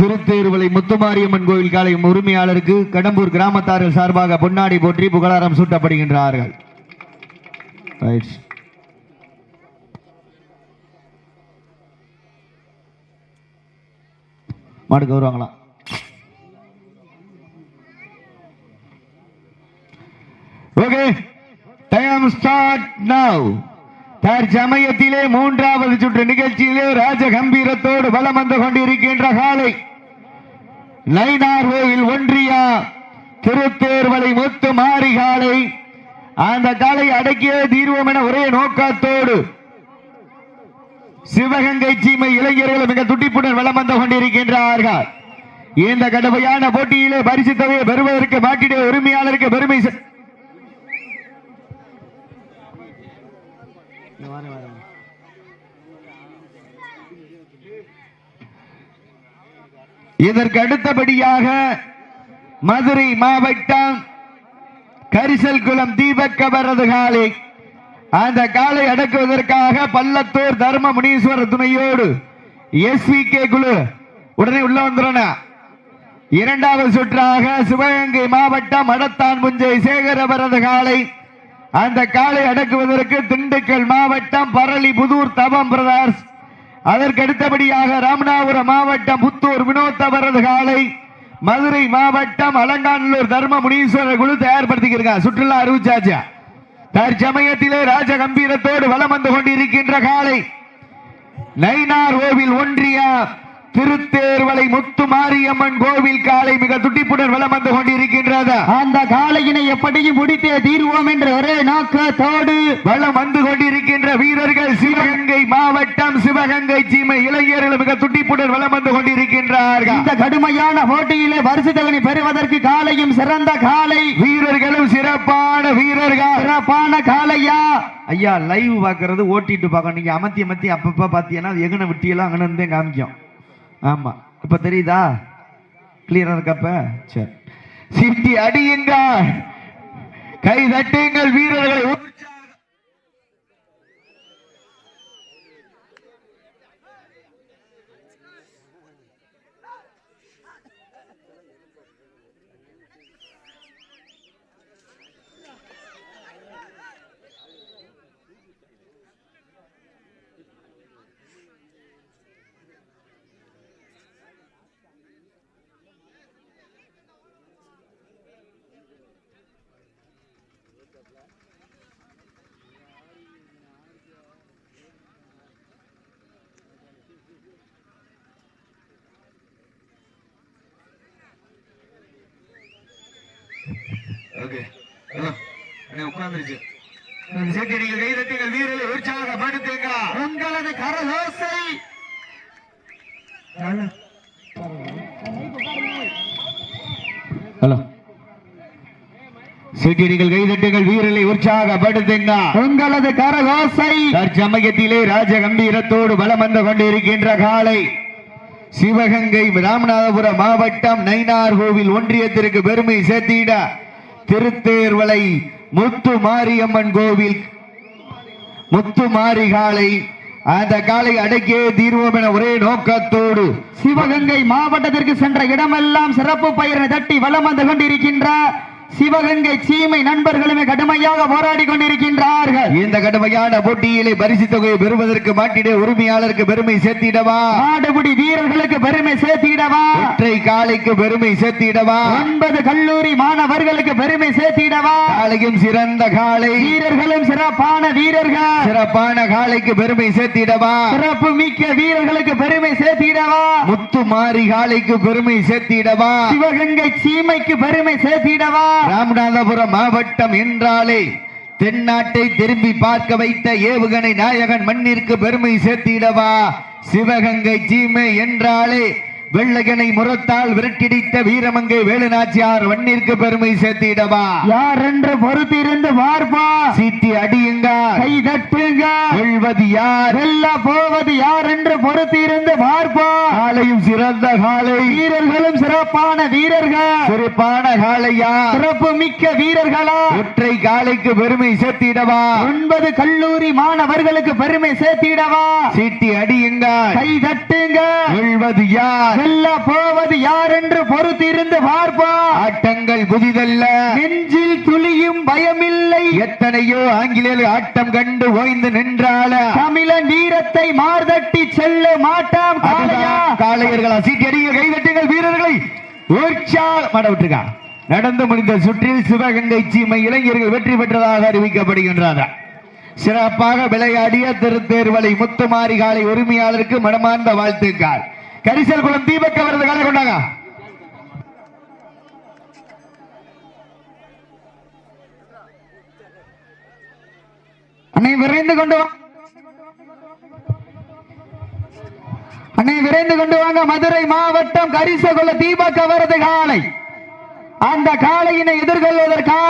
திருத்தேர்வலை முத்துமாரியம்மன் கோவில் காலை உரிமையாளருக்கு கடம்பூர் கிராமத்தார்கள் சார்பாக பொன்னாடி போற்றி புகழாரம் சூட்டப்படுகின்றார்கள். மாடுக்கு வருவாங்களாம் ஓகே டைம் ஸ்டார்ட் நவ் தற்சமயத்திலே மூன்றாவது சுற்று நிகழ்ச்சியிலே ராஜ கம்பீரத்தோடு பலம் வந்து கொண்டிருக்கின்ற காலை நைனார்கோவில் ஒன்றியா திருத்தேர்வலை முத்து மாறி காலை அந்த காலை அடக்கிய தீர்வோம் என ஒரே நோக்கத்தோடு சிவகங்கை சீமை இளைஞர்கள் மிக துட்டிப்புடன் வளம் வந்து கொண்டிருக்கின்றார்கள். இந்த கடுமையான போட்டியிலே பரிசு தொகையை பெறுவதற்கு மாட்டிட உரிமையாளருக்கு பெருமை இதற்கு அடுத்தபடியாக மதுரை மாவட்டம் கரிசல் குளம் தீபக் அவரது காலை அந்த காலை அடக்குவதற்காக பள்ளத்தூர் தர்ம முனீஸ்வரர் துணையோடு எஸ்வி கே குழு உடனே உள்ள வந்துடணும் இரண்டாவது சுற்றாக சிவகங்கை மாவட்டம் மடத்தான் புஞ்சை சேகர வரது காலை அந்த காலை அடக்குவதற்கு திண்டுக்கல் மாவட்டம் பரளி புதூர் தவம் பிரதர்ஸ் அதற்கு அடுத்தபடியாக ராமநாதபுரம் மாவட்டம் புத்தூர் வினோத் அவரது காலை மதுரை மாவட்டம் அலங்காநல்லூர் தர்ம முனீஸ்வரர் குழு தயார்படுத்திக்கிறாங்க சுற்றுலா அறிவிச்சாச்சு. தற்சமயத்திலே ராஜ கம்பீரத்தோடு வலம் வந்து கொண்டிருக்கின்ற காலை நைனார் ஓவில் ஒன்றியம் திருத்தேர்வலை முத்து மாரியம்மன் கோவில் காலை மிக துடிப்புடன் வலம் வந்து கொண்டிருக்கின்றது. அந்த காளையினை எப்படியும் முடித்தே தீர்வோம் என்ற ஒரே நோக்கத்தோடு வலம் வந்து கொண்டிருக்கின்ற வீரர்கள் சிவகங்கை மாவட்டம் சிவகங்கை சீமை இளைஞர்கள் மிக துடிப்புடன் வலம் வந்து கொண்டிருக்கின்றார்கள். இந்த கடுமையான போட்டியிலே பரிசுத்தவனை பெறுவதற்கு காலையும் சிறந்த காலை. வீரர்களும் சிறப்பான வீரர்கள். சிறப்பான காளையா ஐயா லைவ் பாக்குறது ஓட்டிட்டு பார்க்கணும். நீங்க அமர்த்தி அமர்த்தி அப்பப்ப பாத்தீங்கன்னா எங்கன விட்டியெல்லாம் அங்கன இருந்தே காமிக்கும். ஆமா. இப்ப தெரியுதா? கிளியரா இருக்கப்ப சரி. சிட்டி அடியுங்க. கை தட்டுங்கள் வீரர்களை உற்சாக- ஓகே உட்காந்துருச்சு செட்டியடிகள் கை தட்டுங்கள் வீரர்களை உற்சாகப்படுத்துங்க உங்களது கரலோசை ஹலோ. செட்டியடிகள் கை தட்டுங்கள் வீரர்களை உற்சாகப்படுத்துங்க உங்களது கரலோசை தற்சமயத்திலே ராஜ கம்பீரத்தோடு பலம் வந்து கொண்டிருக்கின்ற காலை. சிவகங்கை ராமநாதபுரம் மாவட்டம் நைனார் கோவில் ஒன்றியத்திற்கு பெருமை சேர்த்திட திருத்தேர்வலை முத்து மாரியம்மன் கோவில் முத்து மாரி காலை அந்த காலை அடக்கியே தீர்வோம் என ஒரே நோக்கத்தோடு சிவகங்கை மாவட்டத்திற்கு சென்ற இடமெல்லாம் சிறப்பு பயிரை தட்டி வலம் வந்து கொண்டிருக்கின்ற சிவகங்கை சீமை நண்பர்களுமே கடுமையாக போராடி கொண்டிருக்கின்றார்கள். இந்த கடுமையான போட்டியிலே பரிசு தொகையை பெறுவதற்கு மாட்டிட உரிமையாளருக்கு பெருமை சேர்த்திடவா? ஆடுபுடி வீரர்களுக்கு பெருமை சேர்த்திடவா? ஒற்றை காலைக்கு பெருமை சேர்த்திடவா? ஒன்பது கல்லூரி மாணவர்களுக்கு பெருமை சேர்த்திடவா? காலையும் சிறந்த காலை வீரர்களும் சிறப்பான வீரர்கள். சிறப்பான காலைக்கு பெருமை சேர்த்திடவா? சிறப்பு மிக்க வீரர்களுக்கு பெருமை சேர்த்திடவா? முத்து மாரி காலைக்கு பெருமை சேர்த்திடவா? சிவகங்கை சீமைக்கு பெருமை சேர்த்திடவா? ராமநாதபுரம் மாவட்டம் என்றாலே தென்னாட்டை திரும்பி பார்க்க வைத்த ஏவுகணை நாயகன் மண்ணிற்கு பெருமை சேர்த்திடவா? சிவகங்கை சீமை என்றாலே வெள்ளகனை முரத்தால் விரட்டிடித்த வீரமங்கை வேலுநாச்சியார் மண்ணிற்கு பெருமை சேர்த்திடவா? யார் என்று பொறுத்திருந்து பார்ப்பா சீட்டி அடியுங்க? கை தட்டுங்க. வெல்வது யார்? வெல்ல போவது யார் என்று பொறுத்திருந்து பார்ப்பா காலையும் சிறந்த காலை. வீரர்களும் சிறப்பான வீரர்கள். சிறப்பான காலையா? சிறப்பு மிக்க வீரர்களா? ஒற்றை காலைக்கு பெருமை சேர்த்திடவா? ஒன்பது கல்லூரி மாணவர்களுக்கு பெருமை சேர்த்திடவா? சீட்டி அடியுங்க? கை தட்டுங்க. வெல்வது யார்? வெல்ல போவது யார் என்று பொறுத்திருந்து பார்ப்பா. ஆட்டங்கள் புதிதல்ல. நெஞ்சில் துளியும் பயமில்லை. எத்தனையோ ஆங்கிலேயர் ஆட்டம் கண்டு ஓய்ந்து நின்றால தமிழன் வீரத்தை மார்தட்டி செல்ல மாட்டாம் காளையர்களா? சீட்டி அடிங்க கைதட்டுங்கள் வீரர்களை. உற்சாகப்பட விட்டுருக்கா? நடந்து முடிந்த சுற்றில் சிவகங்கை சீமை இளைஞர்கள் வெற்றி பெற்றதாக அறிவிக்கப்படுகின்றனர் சிறப்பாக விளையாடிய திருத்தேர்வலை முத்துமாரி காலை உரிமையாளருக்கு மனமார்ந்த வாழ்த்துக்கள். கரிசல் குளம் தீபக் அவரது கலந்து கொண்டாங்க. அன்னை விரைந்து கொண்டு அன்னை விரைந்து கொண்டு வாங்க. மதுரை மாவட்டம் கரிசகுல தீபக் அவரது காலை. அந்த காலையினை எதிர்கொள்வதற்காக